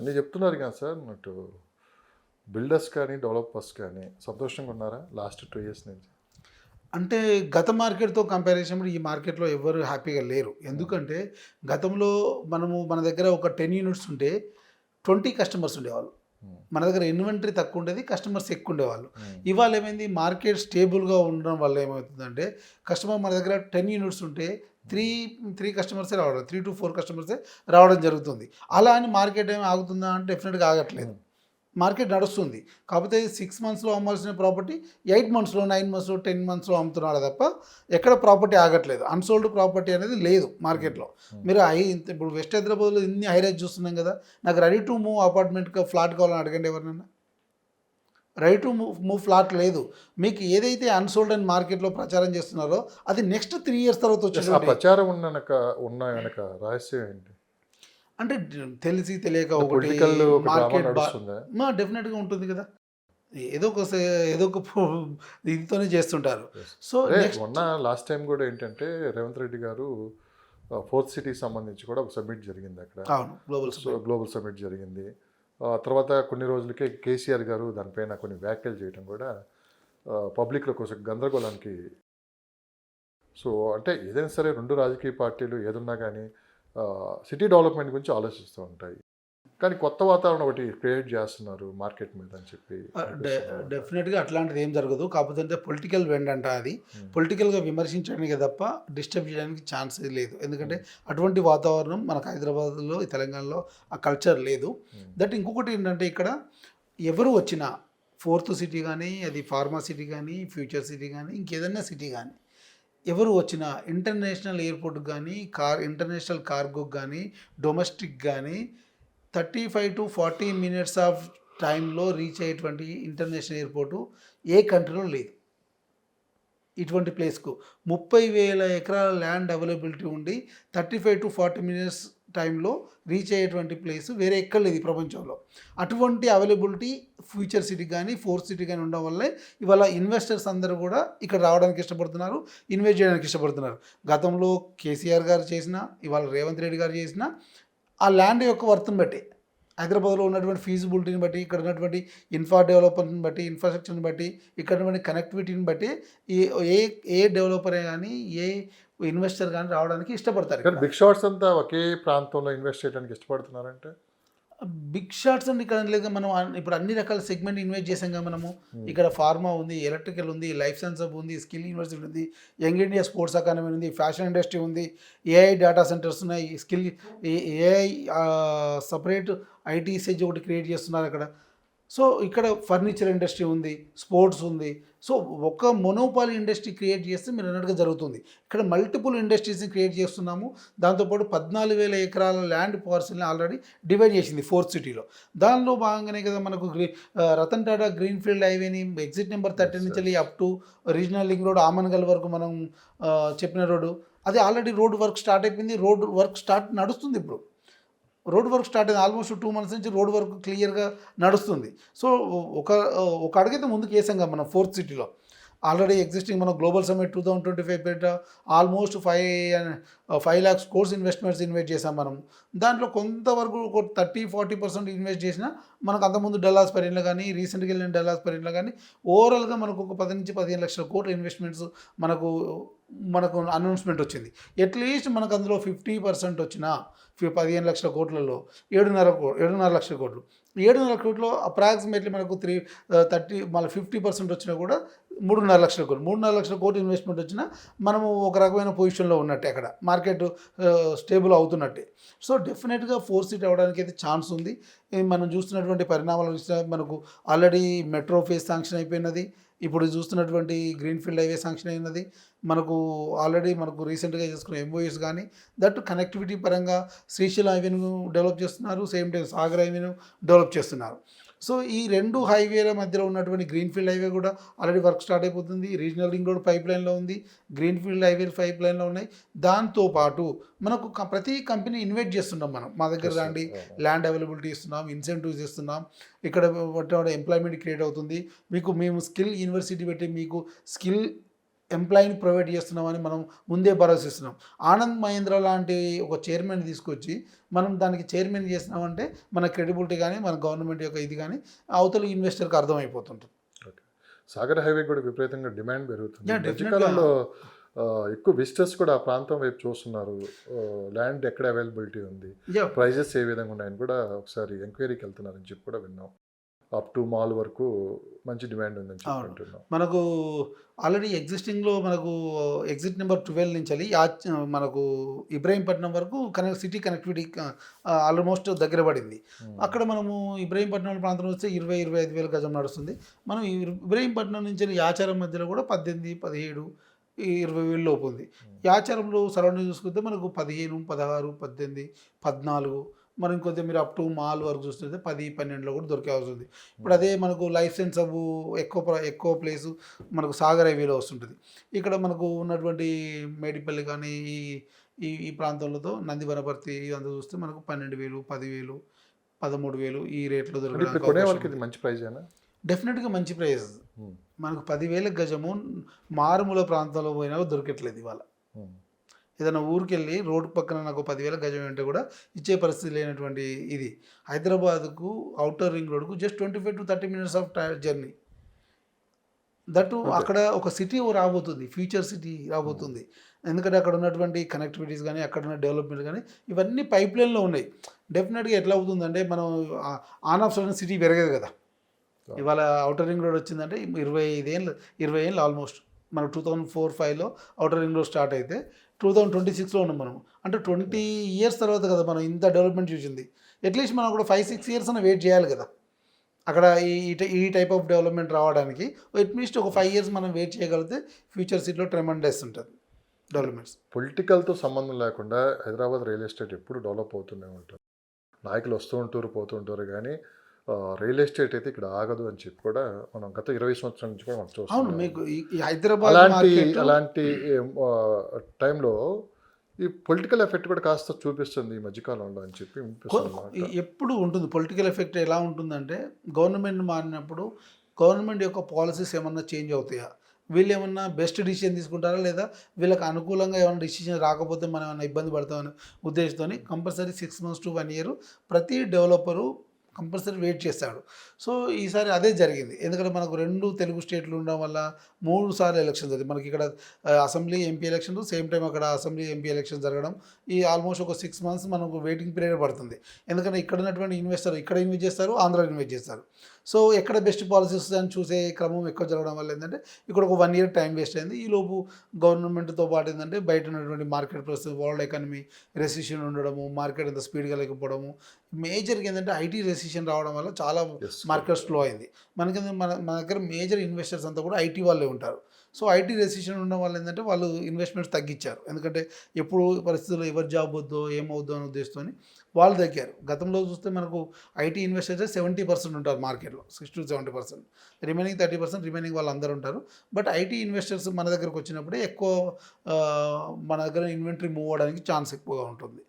అన్నీ చెప్తున్నారు కదా సార్ అటు బిల్డర్స్ కానీ డెవలపర్స్ కానీ సంతోషంగా ఉన్నారా లాస్ట్ టూ ఇయర్స్ నుంచి? అంటే గత మార్కెట్తో కంపేర్ చేసినప్పుడు ఈ మార్కెట్లో ఎవరు హ్యాపీగా లేరు. ఎందుకంటే గతంలో మనము మన దగ్గర ఒక టెన్ యూనిట్స్ ఉంటే ట్వంటీ కస్టమర్స్ ఉండేవాళ్ళు. మన దగ్గర ఇన్వెంటరీ తక్కువ ఉండేది కస్టమర్స్ ఎక్కువ ఉండేవాళ్ళు. ఇవాళ ఏమైంది? మార్కెట్ స్టేబుల్గా ఉండడం వల్ల ఏమవుతుందంటే కస్టమర్ మన దగ్గర టెన్ యూనిట్స్ ఉంటే త్రీ త్రీ కస్టమర్సే రావడం త్రీ టు ఫోర్ కస్టమర్సే రావడం జరుగుతుంది. అలా అని మార్కెట్ ఏమి ఆగుతుందా అంటే డెఫినెట్గా ఆగట్లేదు. మార్కెట్ నడుస్తుంది. కాకపోతే సిక్స్ మంత్స్లో అమ్మాల్సిన ప్రాపర్టీ ఎయిట్ మంత్స్లో నైన్ మంత్స్లో టెన్ మంత్స్లో అమ్ముతున్నాడు తప్ప ఎక్కడ ప్రాపర్టీ ఆగట్లేదు. అన్సోల్డ్ ప్రాపర్టీ అనేది లేదు మార్కెట్లో. మీరు హై ఇంత- ఇప్పుడు వెస్ట్ హైదరాబాద్లో ఇన్ని హైరైజ్ చూస్తున్నాం కదా. నాకు ready to move apartment flat కావాలని అడగండి ఎవరినన్నా. Ready to move move flat లేదు. మీకు ఏదైతే అన్సోల్డ్ అని మార్కెట్లో ప్రచారం చేస్తున్నారో అది నెక్స్ట్ త్రీ ఇయర్స్ తర్వాత వచ్చేది ప్రచారం ఉన్న వెనక ఉన్న వెనక రహస్యం ఏంటి? అంటే తెలిసి తెలియక ఒకటి మార్కెట్ మా డెఫినెట్గా ఉంటుంది కదా. ఏదో ఒక ఏదో ఒక ఇదితోనే చేస్తుంటారు. సో మొన్న లాస్ట్ టైం కూడా ఏంటంటే రేవంత్ రెడ్డి గారు ఫోర్త్ సిటీ సంబంధించి కూడా ఒక సబ్మిట్ జరిగింది అక్కడ. గ్లోబల్ గ్లోబల్ సబ్మిట్ జరిగింది. తర్వాత కొన్ని రోజులకే కేసీఆర్ గారు దానిపైన కొన్ని వ్యాఖ్యలు చేయడం కూడా పబ్లిక్లో కొంచెం గందరగోళానికి సో అంటే ఏదైనా సరే రెండు రాజకీయ పార్టీలు ఏదున్నా కానీ సిటీ డెవలప్మెంట్ గురించి ఆలోచిస్తూ ఉంటాయి. కానీ కొత్త వాతావరణం ఒకటి క్రియేట్ చేస్తున్నారు మార్కెట్ మీద అని చెప్పి. డెఫినెట్గా అట్లాంటిది ఏం జరగదు కాకపోతే పొలిటికల్ వెండ్ అంట అది. పొలిటికల్గా విమర్శించడానికి తప్ప డిస్టర్బ్ చేయడానికి ఛాన్స్ లేదు ఎందుకంటే అటువంటి వాతావరణం మనకు హైదరాబాద్లో తెలంగాణలో ఆ కల్చర్ లేదు. దట్ ఇంకొకటి ఏంటంటే ఇక్కడ ఎవరు వచ్చినా ఫోర్త్ సిటీ కానీ అది ఫార్మా సిటీ కానీ ఫ్యూచర్ సిటీ కానీ ఇంకేదైనా సిటీ కానీ ఎవరు వచ్చినా ఇంటర్నేషనల్ ఎయిర్పోర్ట్ కానీ కార్ ఇంటర్నేషనల్ కార్గోకి కానీ డొమెస్టిక్ కానీ thirty five to forty minutes of టైంలో రీచ్ అయ్యేటువంటి ఇంటర్నేషనల్ ఎయిర్పోర్టు ఏ కంట్రీలో లేదు. ఇటువంటి ప్లేస్కు ముప్పై వేల ఎకరాల ల్యాండ్ అవైలబిలిటీ ఉండి thirty five to forty minutes టైంలో రీచ్ అయ్యేటువంటి ప్లేస్ వేరే ఎక్కడ లేదు ఈ ప్రపంచంలో. అటువంటి అవైలబిలిటీ ఫ్యూచర్ సిటీ కానీ ఫోర్త్ సిటీ కానీ ఉండడం వల్లే ఇవాళ ఇన్వెస్టర్స్ అందరూ కూడా ఇక్కడ రావడానికి ఇష్టపడుతున్నారు ఇన్వెస్ట్ చేయడానికి ఇష్టపడుతున్నారు. గతంలో కేసీఆర్ గారు చేసిన ఇవాళ రేవంత్ రెడ్డి గారు చేసిన ఆ ల్యాండ్ యొక్క వర్త్ని బట్టి హైదరాబాద్లో ఉన్నటువంటి ఫీజిబిలిటీని బట్టి ఇక్కడ ఉన్నటువంటి ఇన్ఫ్రా డెవలప్మెంట్ని బట్టి ఇన్ఫ్రాస్ట్రక్చర్ని బట్టి ఇక్కడ ఉన్నటువంటి కనెక్టివిటీని బట్టి ఏ ఏ డెవలపర్ కానీ ఏ ఇన్వెస్టర్ కానీ రావడానికి ఇష్టపడతారు కానీ బిగ్ షాట్స్ అంతా ఒకే ప్రాంతంలో ఇన్వెస్ట్ చేయడానికి ఇష్టపడుతున్నారంటే? బిగ్ షాట్స్ అండి ఇక్కడ లేదు మనం ఇప్పుడు అన్ని రకాల సెగ్మెంట్ ఇన్వెస్ట్ చేసాం కదా మనము. ఇక్కడ ఫార్మా ఉంది ఎలక్ట్రికల్ ఉంది లైఫ్ సైన్స్ హబ్ ఉంది స్కిల్ యూనివర్సిటీ ఉంది యంగ్ ఇండియా స్పోర్ట్స్ అకాడమీ ఉంది ఫ్యాషన్ ఇండస్ట్రీ ఉంది ఏఐ డేటా సెంటర్స్ ఉన్నాయి skill AI separate IT SEZ ఒకటి క్రియేట్ చేస్తున్నారు అక్కడ. సో ఇక్కడ ఫర్నిచర్ ఇండస్ట్రీ ఉంది స్పోర్ట్స్ ఉంది. సో ఒక మొనోపాలి ఇండస్ట్రీ క్రియేట్ చేస్తే మీరు అన్నట్టుగా జరుగుతుంది. ఇక్కడ మల్టిపుల్ ఇండస్ట్రీస్ని క్రియేట్ చేస్తున్నాము. దాంతోపాటు పద్నాలుగు వేల ఎకరాల ల్యాండ్ పార్సల్ని ఆల్రెడీ డివైడ్ చేసింది ఫోర్త్ సిటీలో. దానిలో భాగంగానే కదా మనకు గ్రీ రతన్ టాటా గ్రీన్ఫీల్డ్ హైవేని ఎగ్జిట్ నెంబర్ థర్టీ నుంచి up to regional link road Amangal వరకు మనం చెప్పిన రోడ్డు. అది ఆల్రెడీ రోడ్ వర్క్ స్టార్ట్ అయిపోయింది. రోడ్ వర్క్ స్టార్ట్ నడుస్తుంది ఇప్పుడు. రోడ్ వర్క్ స్టార్ట్ అయింది. ఆల్మోస్ట్ టూ మంత్స్ నుంచి రోడ్ వర్క్ క్లియర్గా నడుస్తుంది. సో ఒక ఒక అడిగితే ముందుకు వేసాం కదా మనం ఫోర్త్ సిటీలో. ఆల్రెడీ ఎగ్జిస్టింగ్ మన global summit two thousand twenty five పేట almost five five lakhs crores investments invest చేసాం మనం. దాంట్లో కొంతవరకు ఒక థర్టీ ఫార్టీ పర్సెంట్ ఇన్వెస్ట్ చేసినా మనకు అంతకుముందు డల్లాస్ పర్యటనలో కానీ రీసెంట్గా వెళ్ళిన డల్లాస్ పర్యటనలో కానీ ఓవరాల్గా మనకు ఒక పది నుంచి పదిహేను లక్షల కోట్ల ఇన్వెస్ట్మెంట్స్ మనకు మనకు అనౌన్స్మెంట్ వచ్చింది. అట్లీస్ట్ మనకు అందులో ఫిఫ్టీ పర్సెంట్ వచ్చిన పదిహేను లక్షల కోట్లలో ఏడున్నర ఏడున్నర లక్షల కోట్లు. ఏడున్నర కోట్లు అప్రాక్సిమేట్లీ మనకు త్రీ థర్టీ మళ్ళీ ఫిఫ్టీ పర్సెంట్ వచ్చినా కూడా మూడున్నర లక్షల కోట్లు. మూడున్నర లక్షల కోట్లు ఇన్వెస్ట్మెంట్ వచ్చినా మనము ఒక రకమైన పొజిషన్లో ఉన్నట్టే అక్కడ. మార్కెట్ స్టేబుల్ అవుతున్నట్టే. సో డెఫినెట్గా ఫోర్ సీట్ అవ్వడానికి అయితే ఛాన్స్ ఉంది. మనం చూస్తున్నటువంటి పరిణామాలు మనకు ఆల్రెడీ మెట్రో ఫేస్ శాంక్షన్ అయిపోయినది. ఇప్పుడు చూస్తున్నటువంటి గ్రీన్ఫీల్డ్ హైవే శాంక్షన్ అయినది. మనకు ఆల్రెడీ మనకు రీసెంట్గా చేసుకున్న ఎంఓఎస్ కానీ దట్ కనెక్టివిటీ పరంగా శ్రీశైలం హైవేను డెవలప్ చేస్తున్నారు. సేమ్ టైం సాగర్ హైవేను డెవలప్ చేస్తున్నారు. సో ఈ రెండు హైవేల మధ్యలో ఉన్నటువంటి గ్రీన్ ఫీల్డ్ హైవే కూడా ఆల్రెడీ వర్క్ స్టార్ట్ అయిపోతుంది. రీజనల్ రింగ్ రోడ్ పైప్ లైన్లో ఉంది. గ్రీన్ ఫీల్డ్ హైవే పైప్ లైన్లో ఉన్నాయి. దాంతోపాటు మనకు ప్రతి కంపెనీ ఇన్వెస్ట్ చేస్తున్నాం మనం. మా దగ్గర రండి ల్యాండ్ అవైలబిలిటీ ఇస్తున్నాం ఇన్సెంటివ్స్ ఇస్తున్నాం. ఇక్కడ ఎంప్లాయ్మెంట్ క్రియేట్ అవుతుంది. మీకు మేము స్కిల్ యూనివర్సిటీ పెట్టి మీకు స్కిల్ ఎంప్లాయీని ప్రొవైడ్ చేస్తున్నామని మనం ముందే భరోసా ఇస్తున్నాం. ఆనంద్ మహేంద్ర లాంటి ఒక చైర్మన్ తీసుకొచ్చి మనం దానికి చైర్మన్ చేసినామంటే మన క్రెడిబిలిటీ కానీ మన గవర్నమెంట్ యొక్క ఇది కానీ అవతల ఇన్వెస్టర్కి అర్థమైపోతుంటుంది. సాగర్ హైవే కూడా విపరీతంగా డిమాండ్ పెరుగుతుంది. ఎక్కువ విజిటర్స్ కూడా ఆ ప్రాంతం వైపు చూస్తున్నారు. ల్యాండ్ ఎక్కడ అవైలబిలిటీ ఉంది? ప్రైజెస్ ఏ విధంగా ఉన్నాయని కూడా ఒకసారి ఎంక్వైరీకి వెళ్తున్నారని చెప్పి కూడా విన్నాం. అప్ టు మాల్ వరకు మంచి డిమాండ్ ఉందని చెప్పి అవును. అంటున్నాం. మనకు ఆల్రెడీ ఎగ్జిస్టింగ్లో మనకు ఎగ్జిట్ నెంబర్ ట్వెల్వ్ నుంచి వెళ్ళి మనకు ఇబ్రాహీంపట్నం వరకు కనెక్ట్ సిటీ కనెక్టివిటీ ఆల్మోస్ట్ దగ్గర పడింది. Hmm. అక్కడ మనము ఇబ్రాహీంపట్నం ప్రాంతంలో వస్తే ఇరవై ఇరవై ఐదు వేల గజం నడుస్తుంది. మనం ఇబ్రాహీంపట్నం నుంచి యాచారం మధ్యలో కూడా పద్దెనిమిది పదిహేడు ఇరవై వేలు లోపు ఉంది. యాచారంలో సరౌండింగ్ చూసుకుంటే మనకు పదిహేను పదహారు పద్దెనిమిది పద్నాలుగు మరి ఇంకొంచెం మీరు అప్ టు మాల్ వరకు చూస్తుంటే పది పన్నెండులో కూడా దొరికే అవసరం ఉంది. ఇప్పుడు అదే మనకు లైఫ్ సెన్స్ అవ్వు ఎక్కువ ఎక్కువ ప్లేసు మనకు సాగర్ హైవేలో వస్తుంటుంది. ఇక్కడ మనకు ఉన్నటువంటి మేడిపల్లి కానీ ఈ ఈ ఈ ప్రాంతంలో నంది వనపర్తి ఇదంతా చూస్తే మనకు పన్నెండు వేలు పదివేలు పదమూడు వేలు ఈ రేట్లో దొరకడానికి. మంచి ప్రైజ్ డెఫినెట్గా మంచి ప్రైస్ మనకు పదివేల గజము మారుమూల ప్రాంతంలో పోయినా దొరకట్లేదు ఇవాళ. ఏదైనా ఊరికి వెళ్ళి రోడ్డు పక్కన నాకు పదివేల గజం అంటే కూడా ఇచ్చే పరిస్థితి లేనటువంటి ఇది. హైదరాబాద్కు outer ring రోడ్కు just twenty five to thirty minutes of journey Okay. అక్కడ ఒక సిటీ రాబోతుంది ఫ్యూచర్ సిటీ రాబోతుంది. ఎందుకంటే అక్కడ ఉన్నటువంటి కనెక్టివిటీస్ కానీ అక్కడ ఉన్న డెవలప్మెంట్ కానీ ఇవన్నీ పైప్ లైన్లో ఉన్నాయి. డెఫినెట్గా ఎట్లా అవుతుందంటే మనం ఆన్ ఆఫ్ సడన్ సిటీ పెరగదు కదా. ఇవాళ అవుటర్ రింగ్ రోడ్ వచ్చిందంటే ఇరవై ఐదేళ్ళు ఇరవై ఏళ్ళు ఆల్మోస్ట్ మన టూ థౌజండ్ ఫోర్ ఫైవ్లో అవుటర్ రింగ్ రోడ్ స్టార్ట్ అయితే టూ థౌజండ్ ట్వంటీ సిక్స్లో ఉన్నాం మనం. అంటే ట్వంటీ ఇయర్స్ తర్వాత కదా మనం ఇంత డెవలప్మెంట్ చూసింది. అట్లీస్ట్ మనం కూడా ఫైవ్ సిక్స్ ఇయర్స్ అన్న వెయిట్ చేయాలి కదా. అక్కడ ఈ ఈ టైప్ ఆఫ్ డెవలప్మెంట్ రావడానికి అట్లీస్ట్ ఒక ఫైవ్ ఇయర్స్ మనం వెయిట్ చేయగలిగితే ఫ్యూచర్ సీట్లో ట్రెమండెస్ ఉంటుంది డెవలప్మెంట్స్ పొలిటికల్తో సంబంధం లేకుండా హైదరాబాద్ రియల్ ఎస్టేట్ ఎప్పుడు డెవలప్ అవుతూనే ఉంటుంది. నాయకులు వస్తూ ఉంటారు పోతూ ఉంటారు కానీ రియల్ ఎస్టేట్ అయితే ఇక్కడ ఆగదు అని చెప్పి కూడా మనం గత ఇరవై సంవత్సరాల నుంచి కూడా మనం అవును చూస్తున్నాం మీకు హైదరాబాద్ అలాంటి అలాంటి టైంలో ఈ పొలిటికల్ ఎఫెక్ట్ కూడా కాస్త చూపిస్తుంది ఈ మధ్యకాలంలో అని చెప్పి ఎప్పుడు ఉంటుంది? పొలిటికల్ ఎఫెక్ట్ ఎలా ఉంటుందంటే గవర్నమెంట్ మారినప్పుడు గవర్నమెంట్ యొక్క పాలసీస్ ఏమన్నా చేంజ్ అవుతాయా? వీళ్ళు ఏమన్నా బెస్ట్ డిసిషన్ తీసుకుంటారా? లేదా వీళ్ళకి అనుకూలంగా ఏమైనా డిసిషన్ రాకపోతే మనం ఏమైనా ఇబ్బంది పడతామనే ఉద్దేశంతో compulsory six months to one year ప్రతి డెవలపరు కంపల్సరీ వెయిట్ చేస్తాడు. సో ఈసారి అదే జరిగింది. ఎందుకంటే మనకు రెండు తెలుగు స్టేట్లు ఉండడం వల్ల మూడు సార్లు ఎలక్షన్ జరిగింది. మనకి ఇక్కడ assembly MP election same time అక్కడ అసెంబ్లీ ఎంపీ ఎలక్షన్ జరగడం ఈ ఆల్మోస్ట్ ఒక సిక్స్ మంత్స్ మనకు వెయిటింగ్ పీరియడ్ పడుతుంది. ఎందుకంటే ఇక్కడ ఉన్నటువంటి ఇన్వెస్టర్ ఇక్కడ ఇన్వెస్ట్ చేస్తారు ఆంధ్రాలో ఇన్వెస్ట్ చేస్తారు. సో ఎక్కడ బెస్ట్ పాలసీస్ అని చూసే క్రమం ఎక్కువ జరగడం వల్ల ఏంటంటే ఇక్కడ ఒక వన్ ఇయర్ టైం వేస్ట్ అయింది. ఈ లోపు గవర్నమెంట్తో పాటు ఏంటంటే బయట ఉన్నటువంటి market plus world economy recession ఉండడము మార్కెట్ ఎంత స్పీడ్గా లేకపోవడము మేజర్గా ఏంటంటే ఐటీ రెసిషన్ రావడం వల్ల చాలా. మార్కెట్ స్లో అయింది. మనకి మన మన దగ్గర మేజర్ ఇన్వెస్టర్స్ అంతా కూడా ఐటీ వాళ్ళే ఉంటారు. సో ఐటీ రెసిషన్ ఉండడం వల్ల ఏంటంటే వాళ్ళు ఇన్వెస్ట్మెంట్స్ తగ్గించారు. ఎందుకంటే ఎప్పుడు పరిస్థితుల్లో ఎవరు జాబ్ వద్దో ఏమవుద్దో అనే ఉద్దేశంతో వాళ్ళు తగ్గారు. గతంలో చూస్తే మనకు ఐటీ ఇన్వెస్టర్స్ సెవెంటీ పర్సెంట్ ఉంటారు మార్కెట్లో six to seventy percent remaining thirty percent remaining వాళ్ళు అందరూ ఉంటారు. బట్ ఐటీ ఇన్వెస్టర్స్ మన దగ్గరకు వచ్చినప్పుడే ఎక్కువ మన దగ్గర ఇన్వెంటరీ మూవ్ అవ్వడానికి ఛాన్స్ ఎక్కువగా ఉంటుంది.